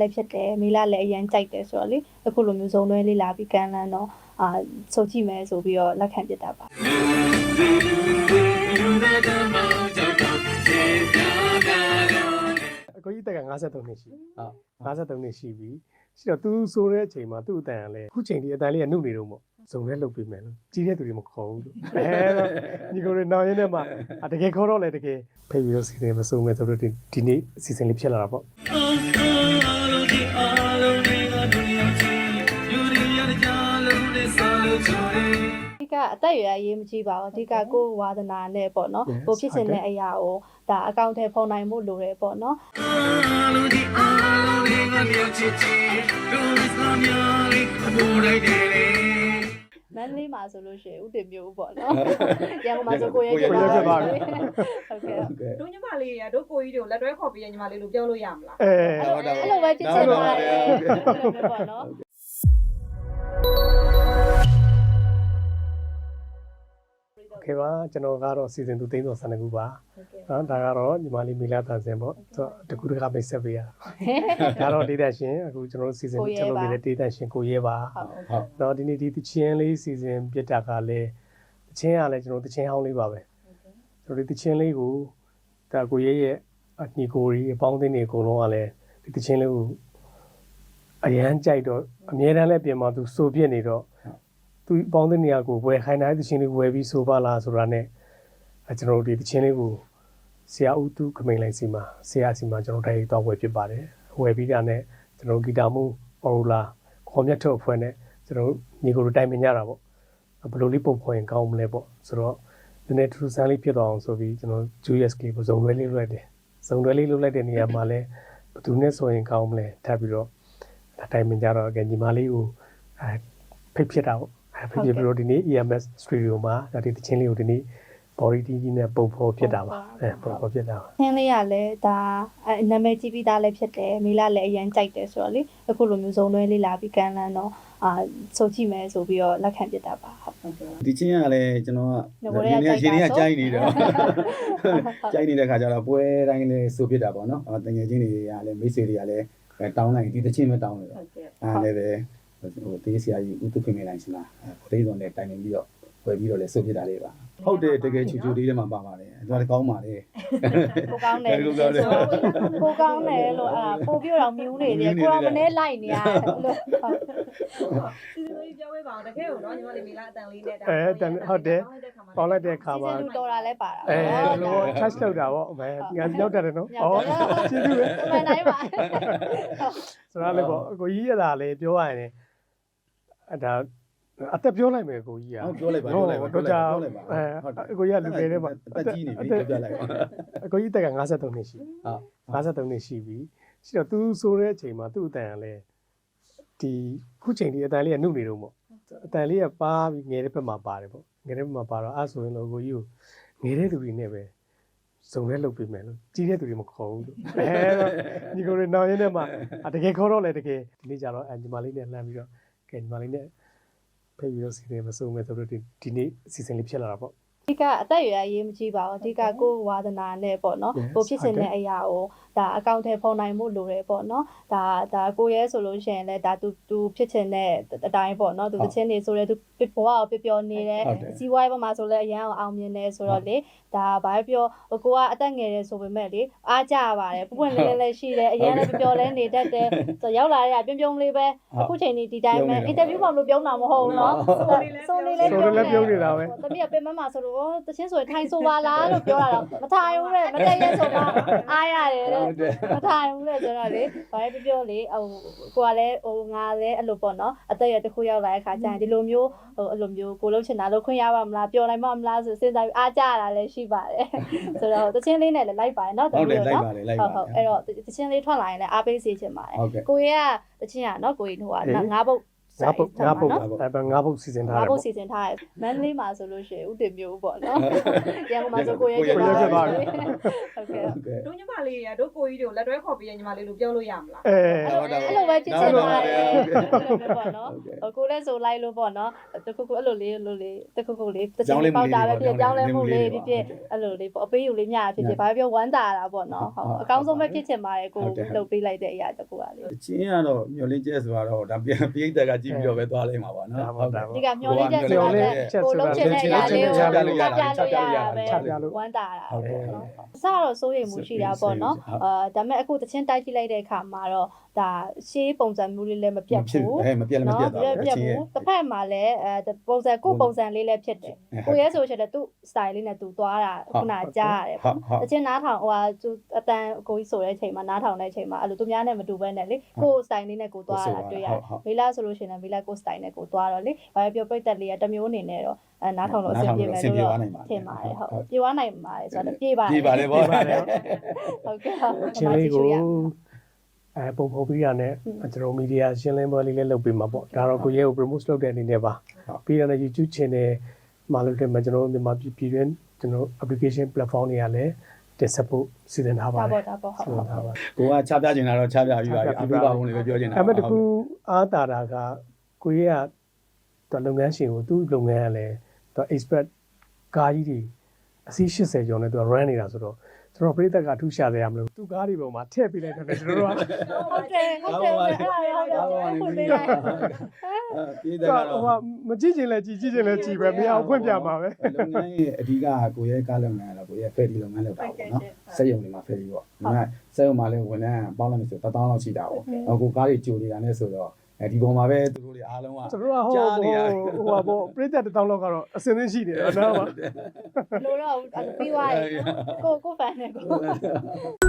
လည်းဖြစ်တယ်မေလာလည်းအရင်ကြိုက်တယ်ဆိုတော့လေအခုလိုမျိုးဇုံတွဲလေးလာပြီးကန်လန်းတော့အာစုကြည့်မယ်ဆိုပြီးတော့လက်ခံပြစ်တာပါအကိုကြီးတက်က53နှစ်ရှိဟုတ်53နှစ်ရှိပြီရှိတော့သူဆိုတဲ့အချိန်မှာသူ့အတန်ကလည်းအခုချိန်ဒီအတန်လေးကနှုတ်နေတော့ပေါ့ဇုံနဲ့လှုပ်ပေးမယ်လို့ကြီးတဲ့သူတွေမခေါ်ဘူးလို့အဲတော့ညီကိုတွေနောက်ရင်းနဲ့မှအတကယ်ခေါ်တော့လေတကယ်ဖိတ်ပြီးတော့စီစဉ်မစုံမယ်ဆိုတော့ဒီဒီနေ့အစီအစဉ်လေးဖြစ်လာတာပေါ့အဓိ ကအသက်အရွယ်အရေးမကြီးပါဘူးအဓိကကိုယ်ဝါသနာနဲ့ပေါ့နော် Yes, ကိုဖြစ်ချင်တဲ့ဟုတ်တယ်အရာကိုဒါအကောင့်ထဲဖော်နိုင်မှုလိုတယ်ပေါ့နော်မန္တ လေးမှာဆိုလို့ရှိရင်ဥတည်မျိုးပေါ့နော်ရန်ကုန်မှာဆိုကိုရဲကိုရဲဖြစ်သွားပြီဟုတ်ကဲ့ဟုတ်ကဲ့တို့ညီမလေးတွေကတို့ကိုကြီးတွေကိုလက်တွဲခေါ်ပြီးရညီမလေးလို့ပြောလို့ရမလားအဲအဲ့လိုအဲ့လိုပဲဖြစ်ချင်ပါတယ်အဲ့လိုပဲပေါ့နော် ဖေပါကျွန်တော်ကတော့စီစဉ်သူသိန်းတော်ဆန်ကူပါနော်ဒါကတော့ညီမလေးမီလာတန်စင်ပေါ့တကူတကမိတ်ဆက်ပေးရဒါတော့ဒေတာရှင်အခုကျွန်တော်စီစဉ်ချက်လုပ်နေတဲ့ဒေတာရှင်ကိုရဲပါဟုတ်နော်ဒီနေ့ဒီတချင်းလေးစီစဉ်ပြတာကလည်းတချင်းကလည်းကျွန်တော်တချင်းဟောင်းလေးပါပဲကျွန်တော်ဒီတချင်းလေးကိုဒါကိုရဲရဲ့ညီကိုကြီးအပေါင်းအသင်းတွေအကုန်လုံးကလည်းဒီတချင်းလေးကိုအရန်ကြိုက်တော့အများတန်းလည်းပြင်မှာသူစိုးပြစ်နေတော့ သူအပေါင်းအသင်းတွေကကိုဝယ်ခိုင်းတဲ့တချင်းလေးဝယ်ပြီးစိုးပါလားဆိုတာနဲ့အဲကျွန်တော်တို့ဒီတချင်းလေးကိုဆရာဦးသူခမိန်လိုင်စီမှာဆရာစီမှာကျွန်တော်တိုင်းတော့ဝယ်ဖြစ်ပါတယ်ဝယ်ပြီးတာနဲ့ကျွန်တော်ဂီတာမှုအော်ရူလာခေါ်မြတ်ထုတ်အဖွဲ့နဲ့ကျွန်တော်တို့ညီကိုတို့တိုင်ပင်ကြတာပေါ့ဘယ်လိုလေးပုံဖော်ရင်ကောင်းမလဲပေါ့ဆိုတော့နည်းနည်းထူးဆန်းလေးဖြစ်သွားအောင်ဆိုပြီးကျွန်တော် JSK ကိုဇုံတွဲလေးလုပ်လိုက်တယ်ဇုံတွဲလေးလုပ်လိုက်တဲ့နေရာမှာလည်းဘယ်သူနဲ့ဆိုရင်ကောင်းမလဲထပ်ပြီးတော့ဒါတိုင်ပင်ကြတော့အကညီမလေးကိုအဲဖိတ်ဖြစ်တာပေါ့အဲ ဖိတ်ဖြစ်ပြီးတော့ဒီနေ့ EMS Studio မှာဒါဒီတချင်းလေးကိုဒီနေ့ body TV နဲ့ပုံဖော်ဖြစ်တာပါအဲပုံဖော်ဖြစ်တာပါခင်းလေးကလည်းဒါအဲနာမည်ကြီးပြီးသားလည်းဖြစ်တယ်မေလာလည်းအရင်ကြိုက်တယ်ဆိုတော့လေအခုလိုမျိုးဇုံတွဲလေးလာပြီးကန်လန်းတော့အာစုကြည့်မယ်ဆိုပြီးတော့လက်ခံပြစ်တာပါဟုတ်ဟုတ်ကဲ့ဒီချင်းကလည်းကျွန်တော်ကငကိုတွေကကြိုက်တာရှင်တွေကဆိုကြိုက်နေတော့ကြိုက်နေတဲ့ခါကျတော့ပွဲတိုင်းလည်းစိုးဖြစ်တာပေါ့နော်အဲတငယ်ချင်းတွေကလည်းမိတ်ဆွေတွေကလည်းအဲတောင်းလိုက်ဒီတချင်းမတောင်းလို့ဟုတ်ကဲ့အားလည်းပဲ ဟိုတေးဆရာကြီးဦးသူခင်မိလိုက်ရှင်လားအဲတိတ်စုံနဲ့တိုင်ပင်ပြီးတော့ဝယ်ပြီးတော့လည်းစိုးဖြစ်တာလေးပါဟုတ်တယ်တကယ်ချူချူလေးထဲမှာပါပါတယ်အဲဒါလည်းကောင်းပါလေကိုကောင်းတယ်ကိုကောင်းတယ်ကိုကောင်းတယ်လို့အာပို့ပြတော့မြူးနေတယ်ကိုတော့မနေလိုက်နေရတယ်လို့စီစဉ်လေးပြောပေးပါအောင်တကယ်ကိုနော်ညီမလေးမိလားအတန်လေးနဲ့အဲတန်ဟုတ်တယ်ပေါင်းလိုက်တဲ့အခါစီမှာစဉ်လူတော်တာလည်းပါတာအဲဘလို့ touch လောက်တာပေါ့အဲငါရောက်တယ်နော်ဩကျေးဇူးပဲမှန်တိုင်းပါဆိုတော့လည်းပေါ့အကိုကြီးရတာလည်းပြောရရင် အဲဒါအသက်ပြောလိုက်မယ်အကိုကြီးကဟုတ်ပြောလိုက်ပါပြောလိုက်ပါပြောလိုက်ပါပြောလိုက်ပါအဲအကိုကြီးကလူငယ်တွေမှာအသက်ကြီးနေပြီပြောပြလိုက်ပါအကိုကြီးတက်က53နှစ်ရှိဟုတ်53နှစ်ရှိပြီရှိတော့သူဆိုတဲ့အချိန်မှာသူ့အတန်ကလည်းဒီခုချိန်ဒီအတန်လေးကနှုတ်နေတော့ပေါ့အတန်လေးကပါပြီးငယ်တဲ့ဘက်မှာပါတယ်ပေါ့ငယ်တဲ့ဘက်မှာပါတော့အဲဆိုရင်တော့အကိုကြီးကိုငယ်တဲ့သူတွေနဲ့ပဲစုံနဲ့လုပ်ပေးမယ်လို့ကြီးတဲ့သူတွေမခေါ်ဘူးလို့အဲတော့ညီကိုတွေနောက်ရင်းနဲ့မှအတကယ်ခေါ်တော့လေတကယ်ဒီနေ့ကျတော့အညီမလေးနဲ့လှမ်းပြီးတော့ ကဲညီမလေးနဲ့ဖိတ်ပြီးတော့စီစဉ်မစုံမယ်ဆိုတော့ဒီဒီနေ့အစီအစဉ်လေးဖြစ်လာတာပေါ့ အဓိကအသက်အရွယ်အရေးမကြီးပါဘူးအဓိကကိုယ်ဝါသနာနဲ့ပေါ့နော် Yes, ကိုဖြစ်ချင်ဟုတ်တဲ့အရာကိုဒါအကောင့်ထဲဖော်နိုင်မှုလိုတယ်ပေါ့နော်ဒါဒါကိုရဲဆိုလို့ရှိရင်လည်းဒါသူသူဖြစ်ချင်တဲ့အတိုင်းပေါ့နော်သူဟုတ်တချင်းနေဆိုလဲသူဘဝကိုပျော်ပျော်နေတယ်ဟုတ်တယ်စီးပွားရေးဘက်မှာဆိုလဲအရန်အောင်အောင်မြင်တယ်ဆိုတော့လေဒါဘာပဲပြောကိုကအသက်ငယ်တယ်ဆိုပေမဲ့လေအားကြပါတယ်ပွပွင့်လေးလေးလည်းရှိတယ်အရန်လည်းပျော်ပျော်လဲနေတတ်တယ်ဆိုတော့ရောက်လာတဲ့ကပြုံးပြုံးလေးပဲအခုချိန်ဒီဒီတိုင်းပဲအင်တာဗျူးပေါ်လို့ပြောတာမဟုတ်ဘူးနော်ဆိုနေလဲဆိုတော့လည်းပြုံးနေတာပဲသမီးကပင်မမှာဆိုတော့တချင်းဆိုရင်ထိုင်ဆိုပါလားလို့ပြောတာတော့မထိုင်ဘူးလေမတက်ရက်ဆိုတော့အားရတယ်တဲ့ဟုတ်တယ်မထိုင်ဘူးလေဆိုတော့လေဘာပဲပြောပြောလေဟိုကိုကလည်းဟိုငါလည်းအဲ့လိုပေါ့နော်အသက်ရတစ်ခုရောက်လာတဲ့ခါကျရင်ဒီလိုမျိုးဟိုအဲ့လိုမျိုးကိုလုံးချင်တာလို့ခွင့်ရပါမလားပြောနိုင်ပါမလားဆိုစဉ်းစားပြီးအားကြရတာလည်းရှိပါတယ်ဆိုတော့တချင်းလေးနဲ့လည်းလိုက်ပါတယ်နော်ဟုတ်တယ်လိုက်နော်ပါလေလိုက်ဟုပါတ်ဟုတ်အဲ့တော့တချင်းလေးထွက်လာရင်လည်းအားပေးစေချင်ပါတယ်ဟုတ်ကဲ့ကိုရဲကတချင်းကနော်ကိုရင်ဟိုကဟေးငါးပုတ် ငါပုတ်ငါပုတ်နော်အဲ့ဒါငါပုတ်စီစဉ်ထားငါတယ်ဘုပေါ့တ်စီစဉ်ထားတယ်မန္တလေးမှာဆိုလို့ရှိရင်ဥတင်မျိုးပေါ့နော်ရန်ကုန်မှာဆိုကိုရဲကိုရဲကျဖြစ်ပါသွားတပြီယ်ဟုတ်ကဲ့ဟုတ်ကဲ့တို့ညီမလေးတွေကတို့ကိုကြီးတွေကိုလက်တွဲခေါ်ပြီးရညီမလေးလို့ပြောလို့ရမလားအဲအဲ့လိုပဲချစ်ချင်ပါတယ်ဟုတ်ကဲ့ပေါ့နော်ဟုတ်ကဲ့ကိုလည်းဆိုလိုက်လို့ပေါ့နော်တခုခုအဲ့လိုလေးလိုလေးတခုခုလေးတချကြောင်င်းလေးပေါက်တာပဲမလေးဖြစ်ပေါ့ကြောင်းလဲမှုလေးကြောင်းလေးဖြစ်ဖြစ်ပေါ့အဲ့လိုလေးပေါ့အပေးယူလေးမြဖြစ်ဖြစ်ဘာပဲပြောဝမ်းသာတာပေါ့နော်ဟုတ်အကောင်းဆုံးပဲဖြစ်ချင်ပါတယ်ကိုလှုပ်ပေးလိုက်တဲ့အရာတကူပါလေချင်းကတော့မျောလင်းကျဲဆိုတော့ဒါပြပြိတ္တကကြည့်ပြီးတော့ပဲသွားလိုက်မှာပါနော်ဒါပေါ့ဒါဒီပေါ့ကမျောလေးချက်ဆိုတော့ကိုလုံးချင်တဲ့အရာလေးကိုချပြလို့ရတာပဲဝမ်းသာတာဟုတ်ကဲ့နော်အစတော့စိုးရိမ်မှုရှိတာပေါ့နော်အာဒါပေမဲ့အခုတချင်းတိုက်ကြည့်လိုက်တဲ့အခါမှာတော့ ဒါရှေးပုံစံမျိုးလေးလည်းမပြတ်ဘူးအဲမပြတ်လည်းမပြတ်တော့ပြတ်ဘူးတစ်ဖက်မှာလည်းအဲပုံစံကိုပုံစံလေးလည်းဖြစ်တယ်ကိုရဲဆိုရှင်လည်းသူ့ style လေးနဲ့သူသွားတာခုနကြားရတယ်ဟုတ်ဟုတ်တချင်းနားထောင်ဟိုဟာသူအတန်ကိုကြီးဆိုတဲ့အချိန်မှာနားထောင်တဲ့အချိန်မှာအဲ့လိုသူများနဲ့မတူဘဲနဲ့လေကို style လေးနဲ့ကိုသွားတာတွေ့ရတယ်မေလာဆိုလို့ရှိရင်မေလာကို style နဲ့ကိုသွားတော့လေဘာပဲပြောပြိတက်လေးကတမျိုးအနေနဲ့တော့အဲနားထောင်လို့အဆင်ပြေမယ်လို့တော့ထင်ပါတယ်ဟုတ်ပြေသွားနိုင်ပါတယ်ဆိုတော့ပြေပါတယ်ပြေးပါလေပေါ့ဟုတ်ကဲ့ဟုတ်ချင်းလေးကို အဲပုံဖော်ပြီးရတဲ့ကျွန်တော်မီဒီယာရှင်းလင်းပွဲလေးလည်းလုပ်ပေးမှာပေါ့ဒါတော့ကိုရဲကို promote လုပ်တဲ့အနေနဲ့ပါပြီးတော့ YouTube channel မှာလုပ်တဲ့မှာကျွန်တော်တို့မြန်မာပြည်ပြည်တွင်းကျွန်တော် application platform တွေကလည်းတင်ဆက်ဖို့စီစဉ်ထားပါဒါတယ်ပေါ့ဒါပေါ့ဟုတ်စီစဉ်ထားပါကိုကချပြချင်တာတော့ချပြပြီးပါပြီအပြပါဘုံလေးပဲပြောချင်တာဒါပေမဲ့တခုအားတာတာကကိုရဲကသူလုပ်ငန်းရှင်ကိုသူ့လုပ်ငန်းကလည်းသူ expert ကားကြီးတွေအစီး80ကျော်နဲ့သူ run နေတာဆိုတော့ ကျွန်တော်ပြည်သက်ကထူးရှာတယ်ရမလို့သူကားတွေပေါ်မှာထည့်ပေးလိုက်တယ်ကျွန်တော်တို့ကဟုတ်တယ်ဟုတ်တယ်ဟုတ်တယ်ဟုတ်တယ်ဟုတ်တယ်ဟုတ်တယ်ပြေးသူတယ်ကကတော့ဟိုကမကြည့်ချင်လဲကြည့်ကြည့်ချင်လဲကြည့်ပဲမရအောင်ဖွင့်ပြမှာပဲလုပ်ငန်းရဲ့အဓိကကိုရဲကားလုပ်ငန်းလားကိုရဲဖက်ဒီလုပ်ငန်းလုပ်တာပေါ့နော်စက်ရုံတွေမှာဖက်ဒီပေါ့ဒီမှာစက်ရုံမှာလည်းဝန်ထမ်းပေါင်းလိုက်လို့ဆို1000လောက်ရှိတာပေါ့အခုကားတွေကြိုနေတာနဲ့ဆိုတော့ အဲဒီပုံမှာပဲသူတို့တွေအားလုံးကကျွန်တော်တို့ကဟိုဟိုဟိုဟာပေါ့ပြည်သက်တစ်တောင်းလောက်ကတော့အစင်းသင်းရှိနေတယ်နော်လို့တော့ပြီးသွားပြီကိုကိုဖန်နဲ့ကို